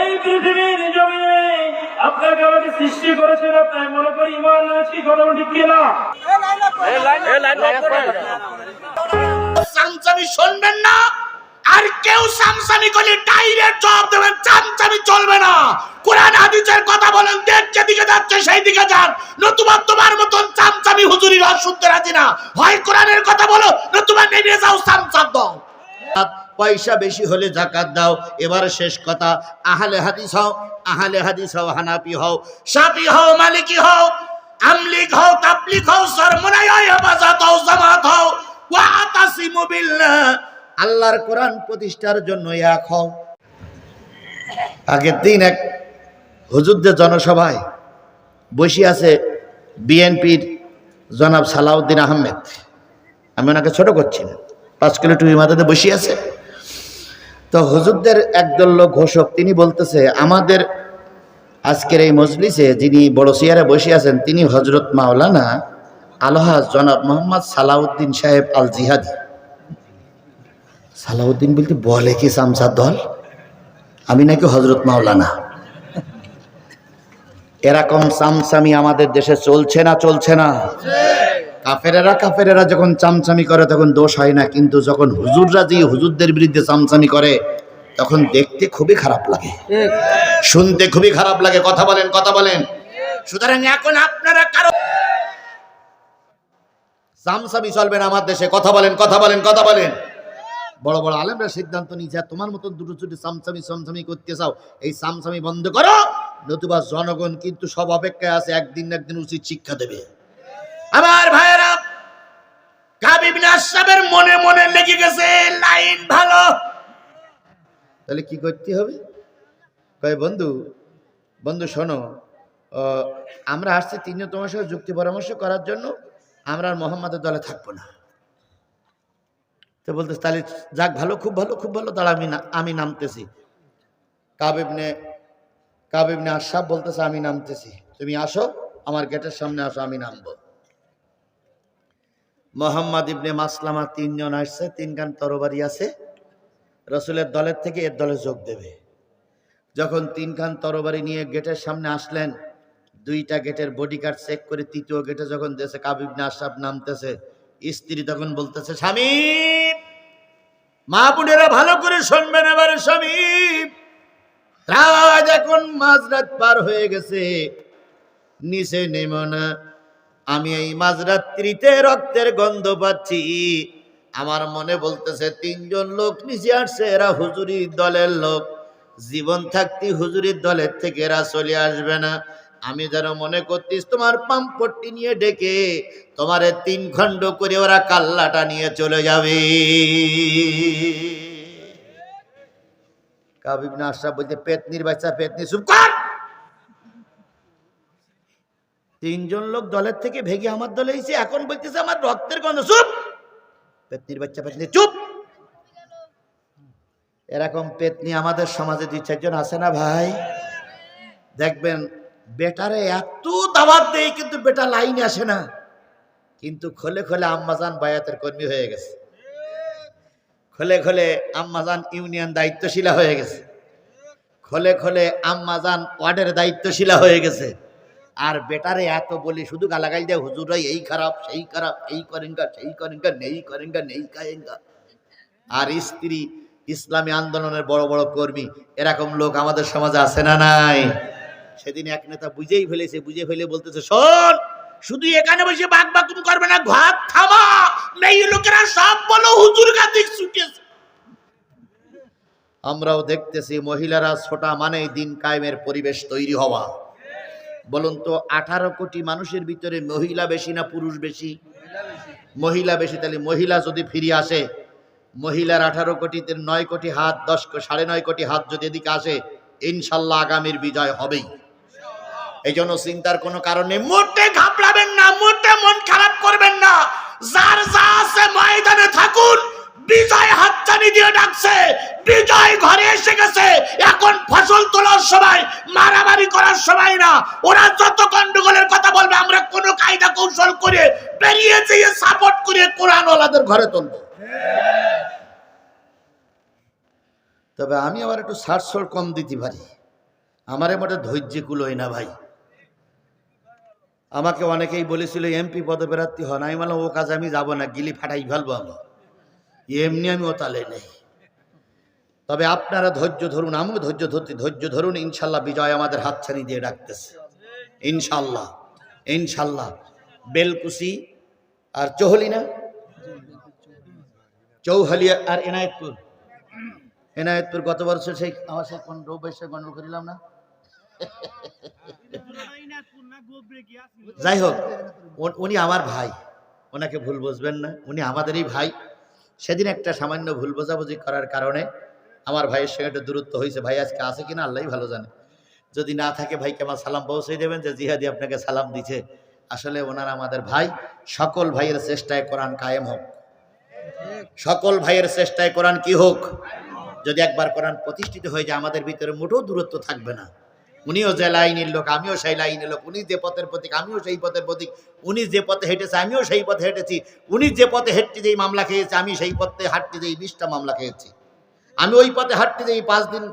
এই পৃথিবীর জমিনে আপনাকে আমাকে সৃষ্টি করেছেন আপনার মনে করি ইমান আছি কথা ঠিক কিনা সামসামি শুনবেন না আর কেউ সামসামি করলে ডাইরেক্ট জবাব দেবেন চামচামি চলবে না। কোরআন হাদিসের কথা বলেন দেখ যেদিকে যাচ্ছে সেই দিকে যান। নতুবা তোমার মতন চামচামি হুজুরি রস শুনতে রাজি না। হয় কোরআনের কথা বলো নতুবা নেমে যাও সামসাম দাও। পয়সা বেশি হলে জাকাত দাও। এবার শেষ কথা, আহলে হাদিস হও, আহলে হাদিস হও, হানাফি হও, সাফি হও, মালিকি হও, আমলিক হও, তাবলিক হও সরমনাই হও, হেফাজত হও, জামাত হও ওয়া আতাসিমু বিল্লাহ। আল্লাহর কোরআন প্রতিষ্ঠার জন্য এক হও। আগের দিন এক হুজুরদের জনসভায় বসে আছে বিএনপির জনাব সালাউদ্দিন আহমেদ। আমি ওনাকে ছোট করছি না পাঁচ কিলো টুপি মাথাতে বসে আছে। তো হুজুরদের একদল লোক ঘোষক, তিনি বলতেছে, আমাদের আজকের এই মজলিসে যিনি বড় চেয়ারে বসে আছেন, তিনি হজরত মাওলানা আলহাজ জনাব মোহাম্মদ সালাউদ্দিন সাহেব আল জিহাদি সালাউদ্দিন বলতে, বলে কি সামসার দল? আমি নাকি হজরত মাওলানা? এরকম সামসামি আমাদের দেশে চলছে না চলছে না? কাফেরেরা কাফেরেরা যখন চামচামি করে তখন দোষ হয় না, কিন্তু যখন হুজুররা যে হুজুরদের বিরুদ্ধে চামচামি করে, তখন দেখতে খুবই খারাপ লাগে। শুনতে খুবই খারাপ লাগে। কথা বলেন কথা বলেন। সুতরাং এখন আপনারা কারও চামচামি চলবে না আমার দেশে। কথা বলেন কথা বলেন কথা বলেন। বড় বড় আলেমরা সিদ্ধান্ত নিয়েছে তোমার মতন দুটো চুটি সামসামি সামসামি করতে চাও, এই সামসামি বন্ধ করো, নতুবা জনগণ কিন্তু সব অপেক্ষায় আছে, একদিন না একদিন উচিত শিক্ষা দেবে। আমার ভাইয়েরা কাবিব নাসাবের মনে মনে লেগে গেছে, লাইন ভালো। তাহলে কি করতে হবে? কয়, বন্ধু বন্ধু, শোনো আমরা আসছি তিনজন তোমার সঙ্গে যুক্তি পরামর্শ করার জন্য, আমরা আর মোহাম্মদের দলে থাকব না। তো বলতে তাহলে যাক, ভালো, খুব ভালো খুব ভালো, তাহলে আমি আমি নামতেছি। কাবিবনে কাবিবনে আশাব বলতেছে, আমি নামতেছি। তুমি আসো, আমার গেটের সামনে আসো, আমি নামবো। মোহাম্মদ ইবনে মাসলামা তিনজন আসছে, তিনখান তরবারি আছে। রসুলের দলের থেকে এর দলে যোগ দেবে। যখন তিনখান তরবারি নিয়ে গেটের সামনে আসলেন, দুইটা গেটের বডি গার্ড চেক করে তৃতীয় গেটে যখন দেশে কাবিবনে আশাব নামতেছে, স্ত্রী তখন বলতেছে স্বামী মা বোনেরা ভালো করে শুনবেন এবারে স্বামী এখন মাঝরাত পার হয়ে গেছে। নিচে নেমো না। আমি এই মাঝরাত্রিতে রক্তের গন্ধ পাচ্ছি। আমার মনে বলতেছে, তিনজন লোক নিচে আসছে, এরা হুজুরির দলের লোক। জীবন থাকতে হুজুরির দলের থেকে এরা চলে আসবে না। আমি যেন মনে করতিস তোমার পাম্পট্টি নিয়ে ডেকে তোমারে তিন খণ্ড করে ওরা কাল্লাটা নিয়ে চলে যাবে। কাবিব না আশরাফ বলতে, পেতনির বাচ্চা, পেতনি, চুপ কর! তিনজন লোক দলের থেকে ভেগে আমার দলে এসে এখন বলতেছে আমার রক্তের গন্ধ, চুপ! পেতনির বাচ্চা, পেতনি, চুপ! এরকম পেতনি আমাদের সমাজে দুই, চারজন আছে না ভাই? দেখবেন, বেটারে এত দাওয়াত দেয় কিন্তু বেটা লাইনে আসে না। কিন্তু খোলে খোলে আম্মাজান বায়াতের কর্মী হয়ে গেছে। খোলে খোলে আম্মাজান ইউনিয়ন দায়িত্বশীলা হয়ে গেছে। খোলে খোলে আম্মাজান ওয়ার্ডের দায়িত্বশীলা হয়ে গেছে। আর বেটারে এত বলি, শুধু গালাগাল দেয় হুজুরাই এই খারাপ, সেই খারাপ, এই করেঙ্গা সেই করেঙ্গা নেই করেঙ্গা নেই কায়েঙ্গা আর স্ত্রী, ইসলামী আন্দোলনের বড় বড় কর্মী, এরকম লোক আমাদের সমাজে আছে না নাই? সেদিন এক নেতা বুঝেই ফেলেছে বুঝে ফেলে বলতেছে, শোন, শুধু এখানে বসে বাঘ বাকুম করবে না, ঘাত থামা এই লোকেরা সব বলো, হুজুর গাদিক ছুটেছে। আমরাও দেখতেছি, মহিলারা ছোটা মানেই দিন কায়েমের পরিবেশ তৈরি হওয়া। বলুন তো, আঠারো কোটি মানুষের ভিতরে মহিলা বেশি না পুরুষ বেশি? মহিলা বেশি, তাহলে মহিলা যদি ফিরে আসে, মহিলার আঠারো কোটিতে নয় কোটি হাত, দশ সাড়ে নয় কোটি হাত যদি এদিকে আসে, ইনশাল্লাহ আগামীর বিজয় হবেই। এই জন্য চিন্তার কোনো কারণে মোটে ঘাবড়াবেন না মোটে মন খারাপ করবেন না। যার যা আছে ময়দানে থাকুন, বিজয় হাতছানি দিয়ে ডাকছে। বিজয় ঘরে এসে গেছে। এখন ফসল তোলার সময়, মারামারি করার সময় না। ওরা যত গন্ডগোলের কথা বলবে, আমরা কোনো কায়দা কৌশল করে বেরিয়ে যেয়ে সাপোর্ট করে কোরআন ওলাদের ঘরে তুলবো। তবে আমি আবার একটু সারসর কম দিতে পারি। আমার মোটে ধৈর্য কুলোয় না ভাই। আমাকে অনেকেই বলেছিল, এমপি পদে প্রার্থী হন আমি বললাম, ও কাজে আমি যাব না, গিলি ফাটাই ফেলব আমি এমনি আমি ও তালে নেই। তবে আপনারা ধৈর্য ধরুন, আমিও ধৈর্য ধরতে, ধৈর্য ধরুন, ইনশাল্লাহ বিজয় আমাদের হাতছানি দিয়ে ডাকতেছে। ইনশাল্লাহ ইনশাল্লাহ। বেলকুসি আর চহলি না চৌহালিয়া আর এনায়তপুর। এনায়তপুর গত বছর সেই আমার সেই কোন রোবেশে গন্ডল করিলাম না? যাই হোক উনি আমার ভাই। ওনাকে ভুল বুঝবেন না। উনি আমাদেরই ভাই। সেদিন একটা সামান্য ভুল বোঝাবুঝি করার কারণে আমার ভাইয়ের সঙ্গে একটা দূরত্ব হয়েছে। ভাই আজকে আছে কিনা আল্লাহই ভালো জানে। যদি না থাকে ভাইকে আমার সালাম পৌঁছে দেবেন যে জিহাদি আপনাকে সালাম দিছে। আসলে ওনারা আমাদের ভাই সকল ভাইয়ের চেষ্টায় কোরআন কায়েম হোক। সকল ভাইয়ের চেষ্টায় কোরআন কি হোক? যদি একবার কোরআন প্রতিষ্ঠিত হয়ে যায়, আমাদের ভিতরে মোটেও দূরত্ব থাকবে না। উনিও যে লাইনের লোক, আমিও সেই লাইনের লোক, উনি যে পথের প্রতীক, আমিও সেই পথের প্রতীক, উনি যে পথে হেঁটেছে, আমিও সেই পথে হেঁটেছি, উনি যে পথে হেঁটতে যেই মামলা খেয়েছে, আমি সেই পথে হাঁটতে যেই বিশটা মামলা খেয়েছি। আমি ওই পথে হাঁটতে যেই পাঁচ দিন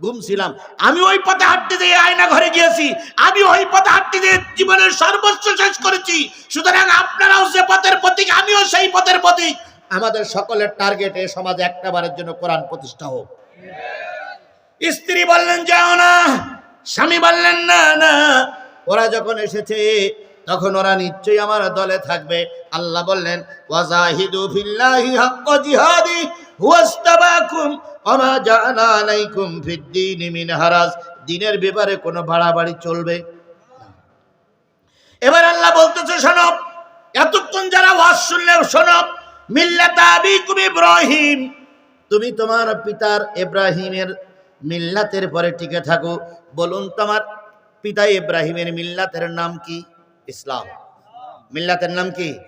ঘুমছিলাম, আমি ওই পথে হাঁটতে যেয়ে আয়না ঘরে গিয়েছি, আমি ওই পথে হাঁটতে যেয়ে জীবনের সর্বোচ্চ শেষ করেছি। সুতরাং আপনারাও যে পথের প্রতীক, আমিও সেই পথের প্রতীক। আমাদের সকলের টার্গেট এ সমাজে একটা বারের জন্য কোরআন প্রতিষ্ঠা হোক। স্ত্রী বললেন, যাও না। স্বামী বললেন, না না। ওরা যখন এসেছে, তখন ওরা নিশ্চয়ই আমার দলে থাকবে। আল্লাহ বললেন, ওয়াজাহিদু ফিল্লাহি হাক্কা জিহাদি, হুয়াস্তাবাকুম ফিদ্দীনি মিন হারাজ। দিনের ব্যাপারে কোনো বাড়াবাড়ি চলবে? এবার আল্লাহ বলতেছে, শোনো, এতক্ষণ যারা ওয়াজ শুনলে শোনো, মিল্লাতা আবিকুম ইব্রাহিম। তুমি তোমার পিতার ইব্রাহিমের মিল্লাতের পরে টিকে থাকো। বলুন তোমার পিতা ইব্রাহিমের মিল্লাতের নাম কি? ইসলাম। মিল্লাতের নাম কি?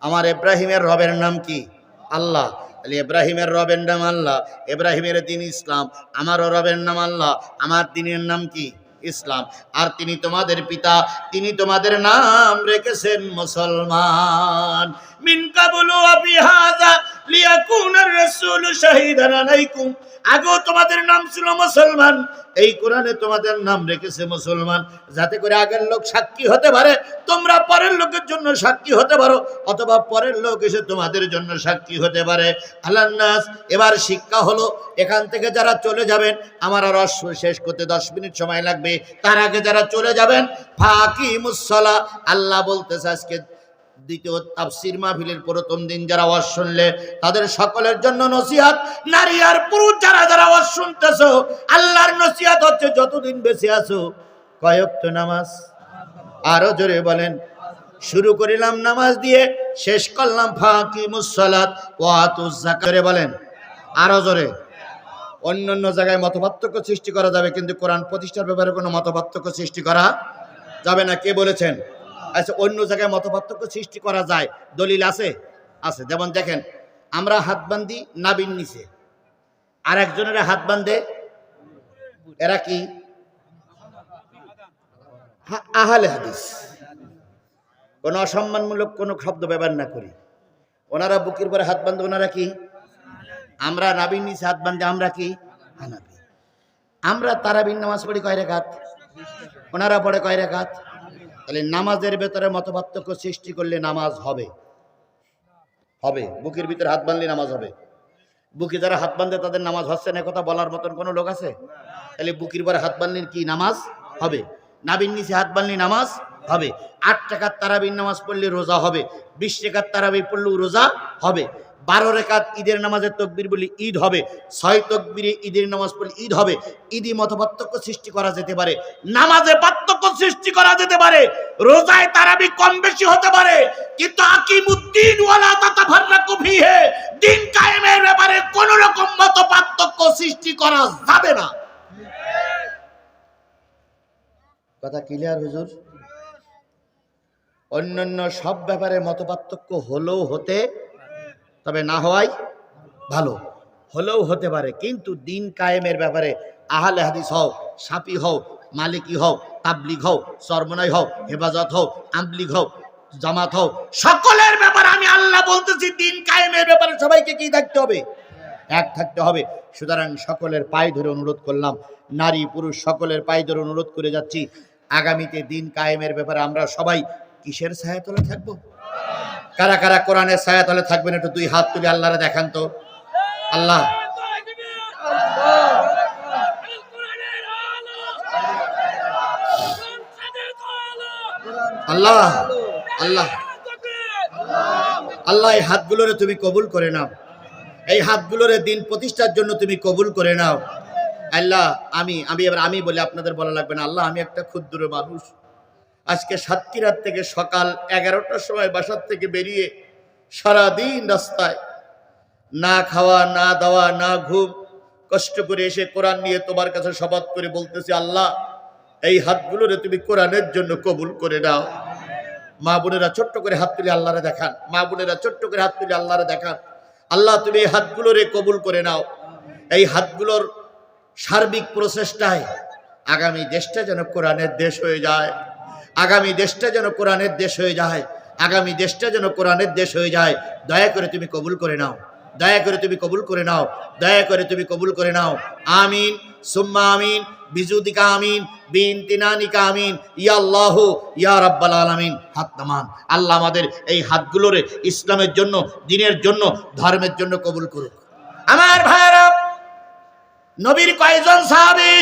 আমার ইব্রাহিমের রবের নাম কি? আল্লাহ। তাহলে ইব্রাহিমের রবের নাম আল্লাহ, ইব্রাহিমের দিন ইসলাম, আমারও রবের নাম আল্লাহ, আমার দিনের নাম কি? ইসলাম। আর তিনি তোমাদের পিতা, তিনি তোমাদের নাম রেখেছেন মুসলমান। মিন কাবুলু আবি হাযা লিয়াকুনার রাসূলু শাহিদান আলাইকুম। আগেও তোমাদের নাম ছিল মুসলমান। এই কোরআনে তোমাদের নাম রেখেছে মুসলমান। যাতে করে আগের লোক সাক্ষী হতে পারে, তোমরা পরের লোকের জন্য সাক্ষী হতে পারো, অথবা পরের লোক এসে তোমাদের জন্য সাক্ষী হতে পারে। আল্লাহ এবার শিক্ষা হলো, এখান থেকে যারা চলে যাবেন, আমার আর অশ্ব শেষ করতে দশ মিনিট সময় লাগবে, তার আগে যারা চলে যাবেন ফাঁকি মুসলা আল্লাহ বলতেছে আজকে দ্বিতীয় তাফসির মাহফিলের প্রথম দিন যারা ওয়াজ শুনলে, তাদের সকলের জন্য নসিহাত, নারী আর পুরুষ যারা যারা ওয়াজ শুনতেছো, আল্লাহর নসিহাত হচ্ছে যতদিন বেঁচে আছো। কয়েক তো নামাজ। আরও জোরে বলেন। শুরু করিলাম নামাজ দিয়ে, শেষ করলাম ফাঁকি মুসলাত ওয়াতুজ জাকারে বলেন। আরও জোরে। অন্য অন্য জায়গায় মতপার্থক্য সৃষ্টি করা যাবে, কিন্তু কোরআন প্রতিষ্ঠার ব্যাপারে কোনো মতপার্থক্য সৃষ্টি করা যাবে না। কে বলেছেন? আচ্ছা অন্য জায়গায় মতপার্থক্য সৃষ্টি করা যায়। দলিল আছে? আছে। যেমন দেখেন, আমরা হাত বান্ধি নাবিন নিচে। আর একজনের হাত বান্ধে এরা কি? আহলে হাদিস। কোনো অসম্মানমূলক কোনো শব্দ ব্যবহার না করি। ওনারা বুকের পরে হাত বান্ধে ওনারা কি? আমরা নাবিন নিচে হাত বান্ধে আমরা কি? আমরা তারাবিন নামাজ পড়ি কয় রেখাত? ওনারা পড়ে কয় রেখাত? তাহলে নামাজের ভেতরে মতপার্থক্য সৃষ্টি করলে নামাজ হবে। হবে। বুকের ভিতরে হাত বাঁধলে নামাজ হবে। বুকে যারা হাত বাঁধে তাদের নামাজ হচ্ছে না কথা বলার মতন কোনো লোক আছে? তাহলে বুকের পরে হাত বাঁধলে কি নামাজ হবে? নাবিন নিচে হাত বাঁধলে নামাজ হবে। আট টাকার তারাবির নামাজ পড়লে রোজা হবে। বিশ টাকার তারাবি পড়লেও রোজা হবে। বারো রেখাত ঈদের নামাজের তকবির বলি ঈদ হবে, ছয় তকবিরে ঈদের নামাজ পড়লে ঈদ হবে। ঈদি মত পার্থক্য সৃষ্টি করা যেতে পারে, নামাজে পার্থক্য সৃষ্টি করা যেতে পারে, রোজায় তারাবি কম বেশি হতে পারে, কিন্তু আকিমুদ্দিন ওয়ালা তাতাফাররাকু ফিহে, দিন কায়েমের ব্যাপারে কোন রকম মত পার্থক্য সৃষ্টি করা যাবে না। কথা ক্লিয়ার হুজুর? অন্যান্য সব ব্যাপারে মত পার্থক্য হলেও হতে তবে না হওয়াই ভালো। হলেও হতে পারে, কিন্তু দিন কায়েমের ব্যাপারে আহলে হাদিস হও সাপি হও, মালিকি হও, তাবলিগ হও সরমনাই হও, হেফাজত হও আমলিগ হও, জামাত হও, সকলের ব্যাপারে আমি আল্লাহ বলতেছি, দিন কায়েমের ব্যাপারে সবাইকে কি থাকতে হবে? এক থাকতে হবে। সুতরাং সকলের পায়ে ধরে অনুরোধ করলাম, নারী, পুরুষ সকলের পায়ে ধরে অনুরোধ করে যাচ্ছি, আগামীতে দিন কায়েমের ব্যাপারে আমরা সবাই কিসের ছায়াতলে থাকব? কারা কারা কোরআনের ছায়াতলে থাকবেন একটু দুই হাত তুলে আল্লাহরে দেখান তো। আল্লাহ। আল্লাহ আল্লাহ। আল্লাহ, এই হাতগুলোরে তুমি কবুল করে নাও। এই হাতগুলোরে দিন প্রতিষ্ঠার জন্য তুমি কবুল করে নাও। আল্লাহ, আমি আমি এবার আমি বলে, আপনাদের বলা লাগবে না। আল্লাহ, আমি একটা ক্ষুদ্র মানুষ। আজকে সাতক্ষীরাত থেকে সকাল এগারোটার সময় বাসার থেকে বেরিয়ে সারাদিন রাস্তায় না খাওয়া, না দাওয়া, না ঘুম, কষ্ট করে এসে কোরআন নিয়ে তোমার কাছে শপথ করে বলতেছি, আল্লাহ, এই হাতগুলোরে তুমি কোরআনের জন্য কবুল করে নাও। মা বোনেরা ছোট্ট করে হাত তুলে আল্লাহরে দেখান। মা বোনেরা ছোট্ট করে হাত তুলে আল্লাহরে দেখান। আল্লাহ, তুমি এই হাতগুলোরে কবুল করে নাও। এই হাতগুলোর সার্বিক প্রচেষ্টায় আগামী দেশটা যেন কোরআনের দেশ হয়ে যায়। আগামী দেশটা যেন কোরআনের দেশ হয়ে যায়, আগামী দেশটা যেন কোরআনের দেশ হয়ে যায়, দয়া করে তুমি কবুল করে নাও, দয়া করে তুমি কবুল করে নাও, দয়া করে তুমি কবুল করে নাও। আমিন, সুম্মা আমিন বিজুদিকা আমিন বিন তিনানিকা আমিন, ইয়া আল্লাহ, ইয়া রাব্বাল আলামিন। হাত নামান। আল্লাহ আমাদের এই হাতগুলোরে ইসলামের জন্য, দিনের জন্য, ধর্মের জন্য কবুল করুক। আমার ভাইরা নবীর কয়জন সাহাবী?